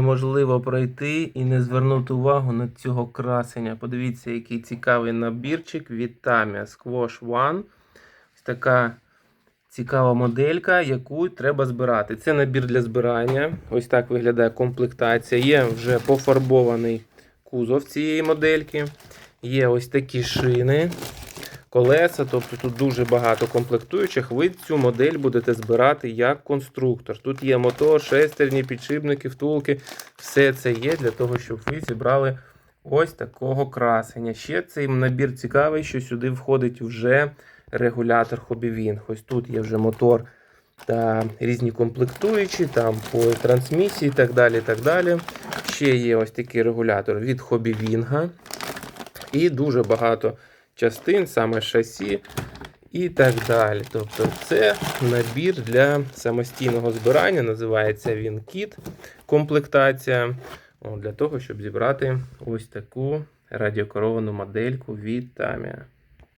Неможливо пройти і не звернути увагу на цього красення. Подивіться, який цікавий набірчик від Tamiya Squash One. Ось така цікава моделька, яку треба збирати. Це набір для збирання. Ось так виглядає комплектація. Є вже пофарбований кузов цієї модельки. Є ось такі шини, колеса, тобто тут дуже багато комплектуючих. Ви цю модель будете збирати як конструктор. Тут є мотор, шестерні, підшипники, втулки. Все це є для того, щоб ви зібрали ось такого красення. Ще цей набір цікавий, що сюди входить вже регулятор Hobby Ось тут є вже мотор та різні комплектуючі, там по трансмісії і так далі. так далі. Ще є ось такий регулятор від Hobby І дуже багато частин, саме шасі і так далі. Тобто це набір для самостійного збирання, називається він кіт комплектація. Для того, щоб зібрати ось таку радіокеровану модельку від Tamiya.